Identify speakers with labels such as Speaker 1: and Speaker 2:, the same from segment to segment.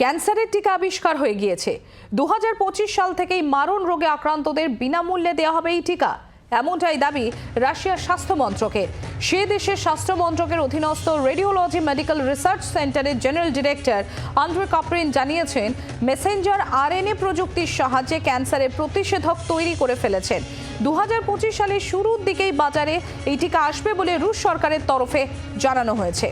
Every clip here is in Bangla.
Speaker 1: ক্যান্সারের টিকা আবিষ্কার হয়ে গিয়েছে। দু হাজার পঁচিশ সাল থেকেই মারণ রোগে আক্রান্তদের বিনামূল্যে দেওয়া হবে এই টিকা। এমনটাই দাবি রাশিয়ার স্বাস্থ্য মন্ত্রকের। সে দেশের স্বাস্থ্য মন্ত্রকের অধীনস্থ রেডিওলজি মেডিকেল রিসার্চ সেন্টারের জেনারেল ডিরেক্টর আন্দ্রে কাপ্রিন জানিয়েছেন, মেসেঞ্জার আরএনএ প্রযুক্তির সাহায্যে ক্যান্সারের প্রতিষেধক তৈরি করে ফেলেছেন। দু হাজার পঁচিশ সালের শুরুর দিকেই বাজারে এই টিকা আসবে বলে রুশ সরকারের তরফে জানানো হয়েছে।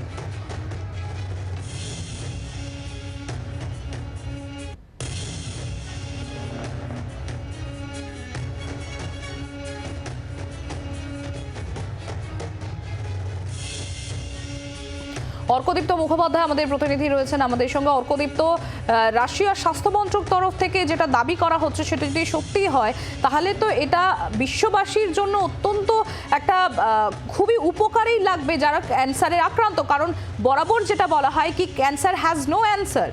Speaker 1: অর্কদীপ্ত মুখোপাধ্যায় আমাদের প্রতিনিধি রয়েছেন আমাদের সঙ্গে। অর্কদীপ্ত রাশিয়া রাশিয়ার স্বাস্থ্যমন্ত্রক তরফ থেকে যেটা দাবি করা হচ্ছে সেটা যদি সত্যি হয়, তাহলে তো এটা বিশ্ববাসীর জন্য অত্যন্ত একটা খুবই উপকারেই লাগবে যারা ক্যান্সারের আক্রান্ত। কারণ বরাবর যেটা বলা হয় কি, cancer has no answer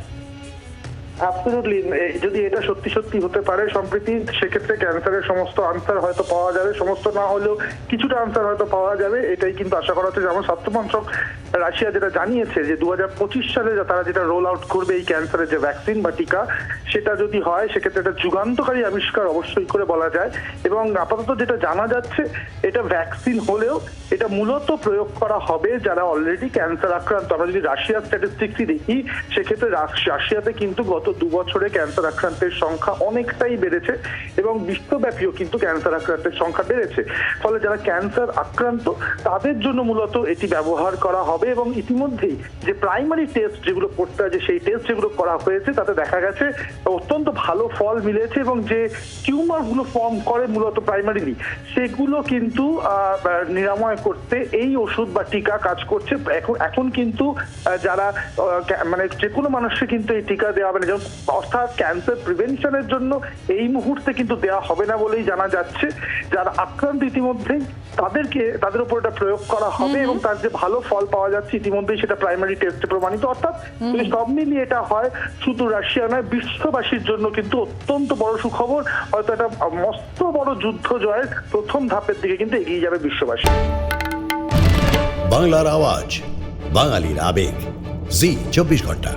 Speaker 2: absolutely যদি এটা সত্যি সত্যি হতে পারে সম্প্রতি, সেক্ষেত্রে ক্যান্সারের সমস্ত আনসার হয়তো পাওয়া যাবে। সমস্ত না হলেও কিছুটা আনসার হয়তো পাওয়া যাবে। এটাই কিন্তু আশা করা হচ্ছে। যেমন স্বাস্থ্যমন্ত্রক রাশিয়া যেটা জানিয়েছে যে দু হাজার পঁচিশ সালে তারা যেটা রোল আউট করবে এই ক্যান্সারের যে ভ্যাকসিন বা টিকা, সেটা যদি হয়, সেক্ষেত্রে এটা যুগান্তকারী আবিষ্কার অবশ্যই করে বলা যায়। এবং আপাতত যেটা জানা যাচ্ছে, এটা ভ্যাকসিন হলেও এটা মূলত প্রয়োগ করা হবে যারা অলরেডি ক্যান্সার আক্রান্ত। আমরা যদি রাশিয়ার স্ট্যাটিস্টিক্সই দেখি, সেক্ষেত্রে রাশিয়াতে কিন্তু গত দু বছরে ক্যান্সার আক্রান্তের সংখ্যা অনেকটাই বেড়েছে এবং বিশ্বব্যাপীও কিন্তু ক্যান্সার আক্রান্তের সংখ্যা বেড়েছে। ফলে যারা ক্যান্সার আক্রান্ত, তাদের জন্য মূলত এটি ব্যবহার করা হবে এবং ইতিমধ্যেই যে প্রাইমারি টেস্ট যেগুলো করতে হয় সেই টেস্ট যেগুলো করা হয়েছে, তাতে দেখা গেছে অত্যন্ত ভালো ফল মিলেছে এবং যে টিউমারগুলো ফর্ম করে মূলত প্রাইমারিলি সেগুলো কিন্তু নিরাময় করতে এই ওষুধ বা টিকা কাজ করছে। এখন এখন কিন্তু যারা মানে যে কোনো মানুষকে কিন্তু এই টিকা দেওয়া হবে না। যেমন অর্থাৎ ক্যান্সার প্রিভেনশনের জন্য এই মুহূর্তে কিন্তু দেওয়া হবে না বলেই জানা যাচ্ছে। যারা আক্রান্ত ইতিমধ্যেই তাদেরকে তাদের উপর এটা প্রয়োগ করা হবে এবং তার যে ভালো ফল পাওয়া যাচ্ছে ইতিমধ্যেই সেটা প্রাইমারি টেস্টে প্রমাণিত। অর্থাৎ যদি সব মিলিয়ে এটা হয় শুধু রাশিয়া নয় বিশ্ববাসীর জন্য কিন্তু অত্যন্ত বড় সুখবর। হয়তো একটা মস্ত বড় যুদ্ধ জয়ের প্রথম ধাপের দিকে কিন্তু এগিয়ে যাবে বিশ্ববাসী।
Speaker 3: বাংলার আওয়াজ বাঙালির আবেগ। জি চব্বিশ ঘণ্টা।